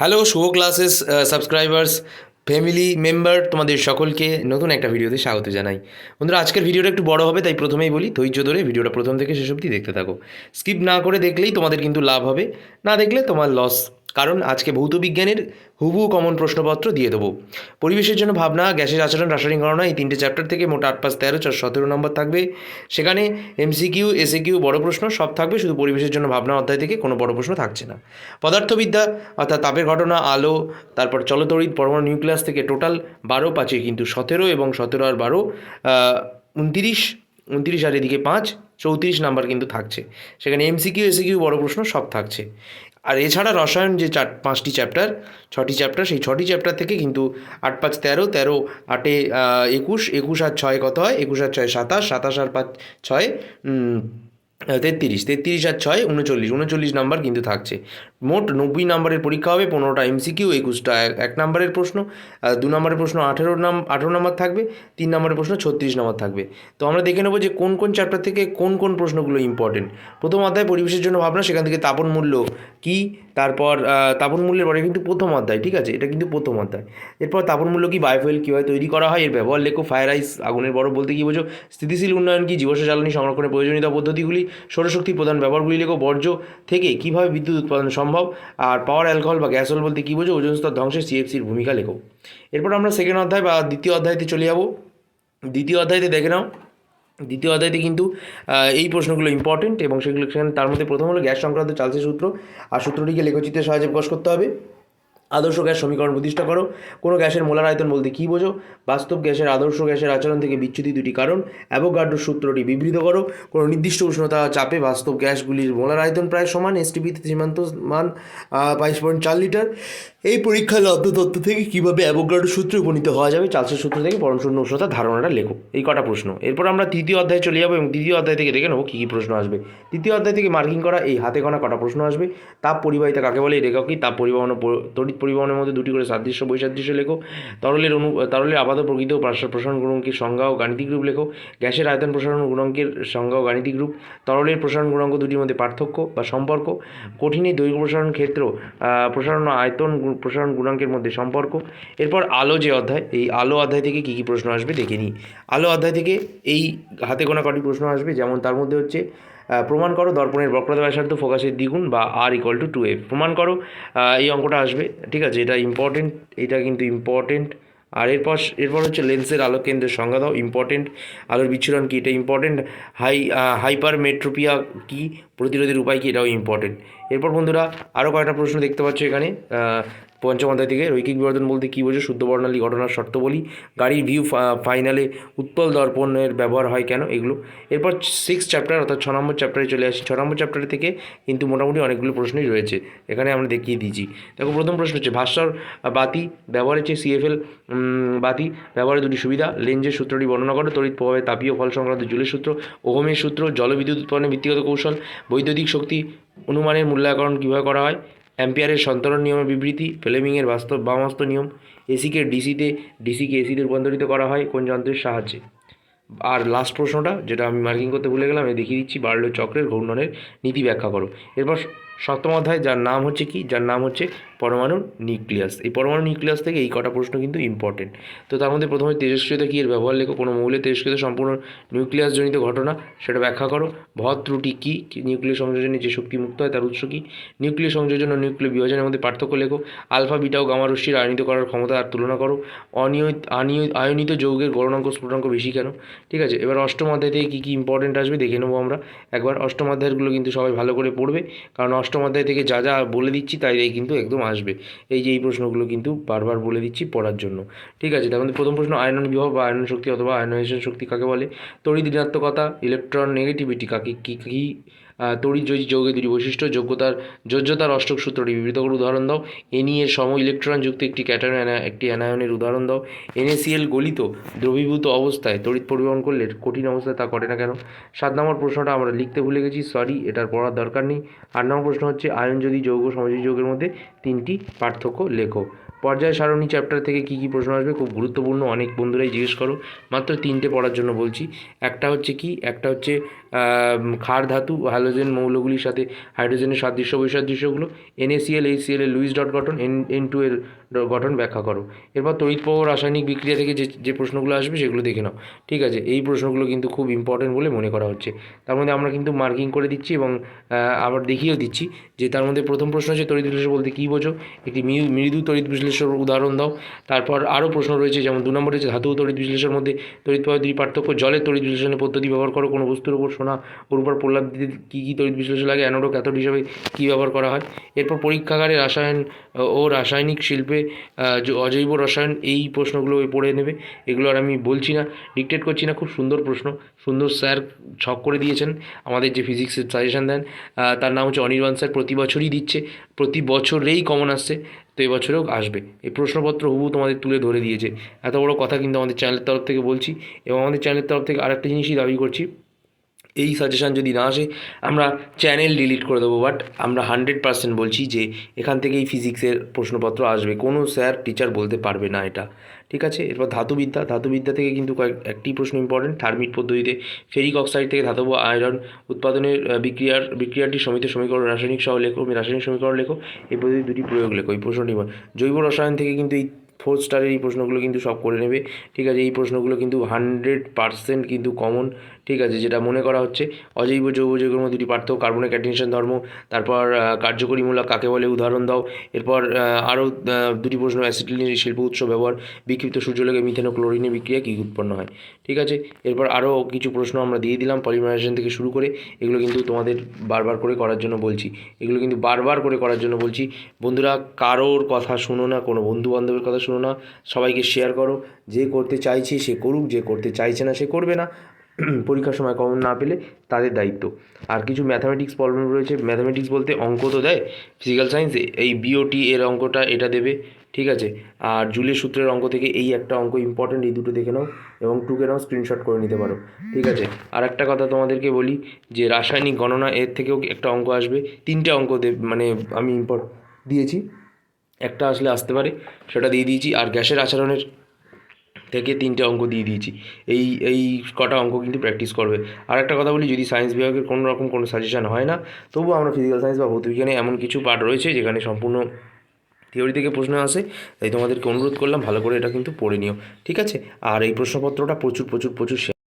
Hello Shubho classes subscribers family member তোমাদের সকলকে নতুন একটা ভিডিওতে স্বাগত জানাই। বন্ধুরা, আজকের ভিডিওটা একটু বড় হবে, তাই প্রথমেই বলি, ধৈর্য ধরে ভিডিওটা প্রথম থেকে শেষ অবধি দেখতে থাকো। স্কিপ না করে দেখলেই তোমাদের কিন্তু লাভ হবে, না দেখলে তোমার লস কারণ আজকে ভৌত বিজ্ঞানের হুবহু কমন প্রশ্নপত্র দিয়ে দেবো। পরিবেশের জন্য ভাবনা, গ্যাসের আচরণ, রাসায়নিক গণনা, এই তিনটে চ্যাপ্টার থেকে মোট আট, পাঁচ, তেরো, চার, সতেরো নম্বর থাকবে। সেখানে এমসিকিউ এসএকিউ বড় প্রশ্ন, সব থাকবে, শুধু পরিবেশের জন্য ভাবনা অধ্যায় থেকে কোনো বড় প্রশ্ন থাকছে না। পদার্থবিদ্যা, অর্থাৎ তাপের ঘটনা, আলো, তারপর চলতড়িৎ পরমাণু নিউক্লিয়াস থেকে টোটাল বারো, পাঁচে কিন্তু সতেরো এবং সতেরো আর বারো উনতিরিশ উনতিরিশ আর এদিকে পাঁচ, চৌত্রিশ নাম্বার কিন্তু থাকছে। সেখানে এমসিকিউ এসিকিউ বড় প্রশ্ন, সব থাকছে। আর এছাড়া রসায়ন যে চার, পাঁচটি চ্যাপ্টার, ছটি চ্যাপ্টার, সেই ছটি চ্যাপ্টার থেকে কিন্তু আট পাঁচ তেরো তেরো আটে একুশ একুশ আর ছয় কত হয়? একুশ আর ছয় সাতাশ সাতাশ আর পাঁচ ছয় তেত্রিশ তেত্রিশ আর ছয়, উনচল্লিশ। উনচল্লিশ নাম্বার কিন্তু থাকছে। মোট নব্বই নাম্বারের পরীক্ষা হবে, পনেরোটা এমসিকিউ একুশটা এক- নাম্বারের প্রশ্ন দু নম্বরের প্রশ্ন আঠেরো নাম, আঠেরো নাম্বার থাকবে, তিন নম্বরের প্রশ্ন ছত্রিশ নাম্বার থাকবে। তো আমরা দেখে নেব যে কোন কোন চ্যাপ্টার থেকে কোন কোন প্রশ্নগুলো ইম্পর্টেন্ট প্রথম অধ্যায়, পরিবেশের জন্য ভাবনা, সেখান থেকে তাপন মূল্য কী? তারপর তাপন মূল্যের পরে কিন্তু প্রথম অধ্যায়, ঠিক আছে? এটা কিন্তু প্রথম অধ্যায়। এরপর তাপন মূল্য কি? বায়োফুয়েল কীভাবে তৈরি করা হয়? এর ব্যবহার লেখো ফায়ার আইস আগুনের বড় বলতে কী বোঝো? স্থিতিশীল উন্নয়ন কি? জীবাশ্ম জ্বালানি সংরক্ষণের প্রয়োজনীয়তা পদ্ধতিগুলি? সৌরশক্তি প্রধান ব্যবহারগুলি লেখো, বর্জ্য থেকে কীভাবে বিদ্যুৎ উৎপাদন সম্ভব, আর পাওয়ার অ্যালকোহল বা গ্যাসল বলতে কী বোঝো, ওজন স্তর ধ্বংসে সিএফসির ভূমিকা লেখো। এরপর আমরা সেকেন্ড অধ্যায় বা দ্বিতীয় অধ্যায়তে চলে যাব। দ্বিতীয় অধ্যায়তে দেখে নাও। দ্বিতীয় অধ্যায়তে কিন্তু এই প্রশ্নগুলো ইম্পর্টেন্ট এবং সেগুলো সেখানে, তার মধ্যে প্রথম হলো গ্যাস সংক্রান্ত চালসের সূত্র, আর সূত্রটিকে লেখচিত্রের সাহায্যে প্রকাশ করতে হবে। আদর্শ গ্যাস সমীকরণ প্রতিষ্ঠা করো। কোনো গ্যাসের মোলার আয়তন বলতে কী বোঝো? বাস্তব গ্যাসের আদর্শ গ্যাসের আচরণ থেকে বিচ্যুতি দুটি কারণ। অ্যাভোগাড্রো সূত্রটি বিবৃত করো। কোনো নির্দিষ্ট উষ্ণতা চাপে বাস্তব গ্যাসগুলির মোলার আয়তন প্রায় সমান। এসটিপিতে সীমান্ত মান বাইশ পয়েন্ট চার লিটার। এই পরীক্ষার লব্ধ তথ্য থেকে কীভাবে অ্যাভোগাড্রো সূত্রে উপনীত হওয়া যাবে? চার্লসের সূত্র থেকে পরম শূন্য উষ্ণতা ধারণাটা লেখো। এই কটা প্রশ্ন। এরপর আমরা তৃতীয় অধ্যায়ে চলে যাব এবং তৃতীয় অধ্যায় থেকে দেখে নেব কী কী প্রশ্ন আসবে। তৃতীয় অধ্যায় থেকে মার্কিং করা এই হাতে গোনা কটা প্রশ্ন আসবে। তাপ পরিবাহিতা কাকে বলে? এই রেখা কি? তাপ পরিবহন তড়িৎ পরিবহনের মধ্যে দুটি করে সাদৃশ্য, বৈসাদৃশ্য লেখো। তরলের অনু, তরলের আপাত প্রকৃত প্রসারণ গুণাঙ্কের সংজ্ঞা ও গাণিতিক রূপ লেখো। গ্যাসের আয়তন প্রসারণ গুণাঙ্কের সংজ্ঞা ও গাণিতিক রূপ। তরলের প্রসারণ গুণাঙ্ক দুটির মধ্যে পার্থক্য বা সম্পর্ক। কঠিনের দৈর্ঘ্য প্রসারণ ক্ষেত্র প্রসারণ আয়তন প্রসারণ গুণাঙ্কের মধ্যে সম্পর্ক। এরপর আলো যে অধ্যায়, এই আলো অধ্যায় থেকে কী কী প্রশ্ন আসবে দেখে নিই। আলো অধ্যায় থেকে এই হাতে গোনা কটি প্রশ্ন আসবে, যেমন তার মধ্যে হচ্ছে প্রমাণ করো, দর্পণের বক্রতা ব্যাসার্ধ ফোকাসের দ্বিগুণ বা R equal to two F প্রমাণ করো এই অঙ্কটা আসবে, ঠিক আছে? এটা ইম্পর্টেন্ট এটা কিন্তু ইম্পর্টেন্ট আর এরপর এরপর হচ্ছে লেন্সের আলোক কেন্দ্রের সংজ্ঞা দাও ইম্পর্টেন্ট আলোর বিচ্ছুরণ কী, এটা ইম্পর্টেন্ট হাই হাইপার মেট্রোপিয়া কী, প্রতিরোধের উপায় কী, এটাও ইম্পর্টেন্ট এরপর বন্ধুরা আরও কয়েকটা প্রশ্ন দেখতে পাচ্ছ এখানে। পঞ্চম অধ্যায় থেকে রৈখিক বিবর্তন বলতে কী বোঝো? শুদ্ধ বর্ণালী ঘটনার শর্ত বলি। গাড়ির ভিউ ফাইনালে উৎপল দর্পণের ব্যবহার হয় কেন এগুলো? এরপর সিক্স চ্যাপ্টার অর্থাৎ ছ নম্বর চ্যাপ্টারে চলে আসি। ছ নম্বর চ্যাপ্টার থেকে কিন্তু মোটামুটি অনেকগুলো প্রশ্নই রয়েছে। এখানে আমরা দেখিয়ে দিয়েছি। দেখো, প্রথম প্রশ্ন হচ্ছে ভাস্বর বাতি ব্যবহার হচ্ছে সিএফএল বাতি ব্যবহারের দুটি সুবিধা লেঞ্জের সূত্রটি বর্ণনা করো, তড়িৎ প্রভাবে তাপীয় ফল সংক্রান্ত জুলের সূত্র, ওহমের সূত্র, জলবিদ্যুৎ উৎপাদনের ভিত্তিগত কৌশল, বৈদ্যুতিক শক্তি অনুমানের মূল্যায়করণ কীভাবে করা হয়? অ্যাম্পিয়ারের সন্তরণ নিয়মের বিবৃতি, ফ্লেমিংয়ের বাস্তব বামাস্ত নিয়ম, এসিকে ডিসিতে, ডিসিকে এসিতে রূপান্তরিত করা হয় কোন যন্ত্রের সাহায্যে। আর লাস্ট প্রশ্নটা, যেটা আমি মার্কিং করতে ভুলে গেলাম আমি দেখিয়ে দিচ্ছি বার্লো চক্রের ঘূর্ণনের নীতি ব্যাখ্যা করো। এরপর সপ্তম অধ্যায়, যার নাম হচ্ছে কি? যার নাম হচ্ছে পরমাণু নিউক্লিয়াস। এই পরমাণু নিউক্লিয়াস থেকে এই কটা প্রশ্ন কিন্তু ইম্পর্টেন্ট তো তার মধ্যে প্রথমে তেজস্ক্রিয়তা কী এর ব্যবহার লেখো? কোনো মৌলের তেজস্ক্রিয়তা সম্পূর্ণ নিউক্লিয়াসজনিত ঘটনা, সেটা ব্যাখ্যা করো। ভর ত্রুটি কী? নিউক্লিয় সংযোজনে যে শক্তি মুক্ত হয়, তার উৎস কী? নিউক্লিয় সংযোজন ও নিউক্লিয় বিভাজনের মধ্যে পার্থক্য লেখো। আলফা, বিটা ও গামা রশ্মির আয়নিত করার ক্ষমতা আর তুলনা করো। অনিয়মিত আনিয়- আয়নিত যৌগের গণনাঙ্ক স্ফুটনাঙ্ক বেশি কেন? ঠিক আছে, এবার অষ্টম অধ্যায় থেকে কী কী ইম্পর্টেন্ট আসবে দেখে নেব আমরা। একবার অষ্টম অধ্যায়গুলো কিন্তু সবাই ভালো করে পড়বে, কারণ অষ্টম অধ্যায় থেকে যা যা বলে দিচ্ছি, তাই কিন্তু একদম আসবে। এই যে এই প্রশ্নগুলো কিন্তু বারবার বলে দিচ্ছি পড়ার জন্য। ঠিক আছে, তার মধ্যে প্রথম প্রশ্ন আয়নন বিভব বা আয়নন শক্তি অথবা আয়নাইজেশন শক্তি কাকে বলে? তড়িৎ ঋণাত্মকতা, ইলেকট্রন নেগেটিভিটি কাকে, কী কী তড়িৎ যৌগের দুটি বৈশিষ্ট্য, যোগ্যতার, যোজ্যতার অষ্টক সূত্রটি বিবৃত করে উদাহরণ দাও। এনি এর সম ইলেকট্রন যুক্ত একটি ক্যাটায়ন একটি অ্যানায়নের উদাহরণ দাও। এনএসিএল গলিত দ্রবীভূত অবস্থায় তড়িৎ পরিবহন করলে কঠিন অবস্থায় তা করে না কেন? সাত নম্বর প্রশ্নটা আমরা লিখতে ভুলে গেছি সরি এটার পড়ার দরকার নেই। আট নম্বর প্রশ্ন হচ্ছে, আয়ন যদি যৌগ সমযোজী যৌগের মধ্যে তিনটি পার্থক্য লেখো। পর্যায় সারণী চ্যাপ্টার থেকে কী কী প্রশ্ন আসবে? খুব গুরুত্বপূর্ণ, অনেক বন্ধুরাই জিজ্ঞেস করো। মাত্র তিনটে পড়ার জন্য বলছি। একটা হচ্ছে কি? একটা হচ্ছে ক্ষার ধাতু হ্যালোজেন মৌলগুলির সাথে হাইড্রোজেনের সাদৃশ্য, বৈসাদৃশ্যগুলো এনএসিএল এইচসিএল এর লুইস ডট গঠন এন এন টু এর গঠন ব্যাখ্যা করো। এরপর তড়িৎ রাসায়নিক বিক্রিয়া থেকে যে যে প্রশ্নগুলো আসবে সেগুলো দেখে নাও। ঠিক আছে? এই প্রশ্নগুলো কিন্তু খুব ইম্পর্টেন্ট বলে মনে করা হচ্ছে। তার মধ্যে আমরা কিন্তু মার্কিং করে দিচ্ছি এবং আবার দেখিয়েও দিচ্ছি যে তার মধ্যে প্রথম প্রশ্ন হচ্ছে তড়িৎ বিশ্লেষণ বলতে কী বোঝো? একটি মৃদু- তড়িৎ উদাহরণ দাও। তারপর আরও প্রশ্ন রয়েছে, যেমন দু নম্বর হচ্ছে, ধাতু তড়িৎ বিশ্লেষণের মধ্যে তড়িৎ দুই পার্থক্য, জলের তড়িৎ বিশ্লেষণের পদ্ধতি ব্যবহার করো, কোনো বস্তুর উপর সোনা ওর উপর প্রলাপ দিতে কী কী তড়িৎ বিশ্লেষণ লাগে, অ্যানোড, ক্যাথোড হিসাবে কী ব্যবহার করা হয়? এরপর পরীক্ষাগারে রাসায়ন ও রাসায়নিক শিল্পে অজৈব রসায়ন, এই প্রশ্নগুলো পড়ে নেবে। এগুলো আর আমি বলছি না ডিকটেট করছি না, খুব সুন্দর প্রশ্ন। সুন্দর স্যার ছক করে দিয়েছেন, আমাদের যে ফিজিক্সের সাজেশন দেন। তার নাম হচ্ছে অনির্বাণ স্যার, প্রতি বছরই দিচ্ছে, প্রতি বছরেই কমন আসছে। তো এবছরেও আসবে। এই প্রশ্নপত্র হুবু তোমাদের তুলে ধরে দিয়েছে। এত বড় কথা কিন্তু আমাদের চ্যানেলের তরফ থেকে বলছি এবং আমাদের চ্যানেলের তরফ থেকে আরেকটা জিনিসই দাবি করছি। এই সাজেশান যদি না আসে, আমরা চ্যানেল ডিলিট করে দেবো বাট আমরা হান্ড্রেড পার্সেন্ট বলছি যে এখান থেকেই ফিজিক্সের প্রশ্নপত্র আসবে। কোনো স্যার টিচার বলতে পারবে না এটা। ঠিক আছে? এরপর ধাতুবিদ্যা। ধাতুবিদ্যা থেকে কিন্তু কয়েক, একটি প্রশ্ন ইম্পর্টেন্ট থার্মিট পদ্ধতিতে ফেরিক অক্সাইড থেকে ধাতব আয়রন উৎপাদনের বিক্রিয়ার, বিক্রিয়াটি সমিত সমীকরণ, রাসায়নিক সহ লেখো রাসায়নিক সমীকরণ লেখো। এই পদ্ধতি দুটি প্রয়োগ লেখো, এই প্রশ্নটি জৈব রসায়ন থেকে কিন্তু এই ফোর্থ স্টারের এই প্রশ্নগুলো কিন্তু সব করে নেবে। ঠিক আছে? এই প্রশ্নগুলো কিন্তু হান্ড্রেড পার্সেন্ট কিন্তু কমন ঠিক আছে, যেটা মনে করা হচ্ছে। অজৈব যৌব যৌগের মধ্যে দুটি পার্থক্য কার্বনিক অ্যাটেনশন ধর্ম, তারপর কার্যকরীমূলক কাকে বলে উদাহরণ দাও। এরপর আরও দুটি প্রশ্ন অ্যাসিটিলিনের শিল্প উৎস ব্যবহার, বিক্ষিপ্ত সূর্যলোকে মিথেন ও ক্লোরিনের বিক্রিয়া কী উৎপন্ন হয়? ঠিক আছে, এরপর আরও কিছু প্রশ্ন আমরা দিয়ে দিলাম পলিমারাইজেশন থেকে শুরু করে, এগুলো কিন্তু তোমাদের বারবার করে করার জন্য বলছি। এগুলো কিন্তু বারবার করে করার জন্য বলছি। বন্ধুরা, কারোর কথা শুনো না, কোনো বন্ধু বান্ধবের কথা শুনো না, সবাইকে শেয়ার করো। যে করতে চাইছে সে করুক, যে করতে চাইছে না সে করবে না। পরীক্ষার সময় কমন না পেলে তাদের দায়িত্ব। আর কিছু ম্যাথামেটিক্স প্রবলেম রয়েছে। ম্যাথামেটিক্স বলতে অঙ্ক তো দেয় ফিজিক্যাল সায়েন্সে এই বিওটি এর অঙ্কটা এটা দেবে, ঠিক আছে? আর জুলের সূত্রের অঙ্ক থেকে এই একটা অঙ্ক ইম্পর্টেন্ট এই দুটো দেখে নাও এবং টুকে নাও স্ক্রিনশট করে নিতে পারো, ঠিক আছে? আর একটা কথা তোমাদেরকে বলি যে রাসায়নিক গণনা এর থেকেও একটা অঙ্ক আসবে, তিনটে অঙ্ক মানে আমি ইম্পর্ট দিয়েছি। একটা আসলে আসতে পারে, সেটা দিয়ে দিয়েছি। আর গ্যাসের আচরণের থেকে তিনটে অঙ্ক দিয়ে দিয়েছি। এই এই কটা অঙ্ক কিন্তু প্র্যাকটিস করবে। আর একটা কথা বলি, যদি সায়েন্স বিভাগের কোনো রকম কোনো সাজেশান হয় না তবু আমরা ফিজিক্যাল সায়েন্স বা ভৌতবিজ্ঞানে এমন কিছু পার্ট রয়েছে, যেখানে সম্পূর্ণ থিওরি থেকে প্রশ্ন আসে। তাই তোমাদেরকে অনুরোধ করলাম, ভালো করে এটা কিন্তু পড়ে নিও। ঠিক আছে? আর এই প্রশ্নপত্রটা প্রচুর প্রচুর প্রচুর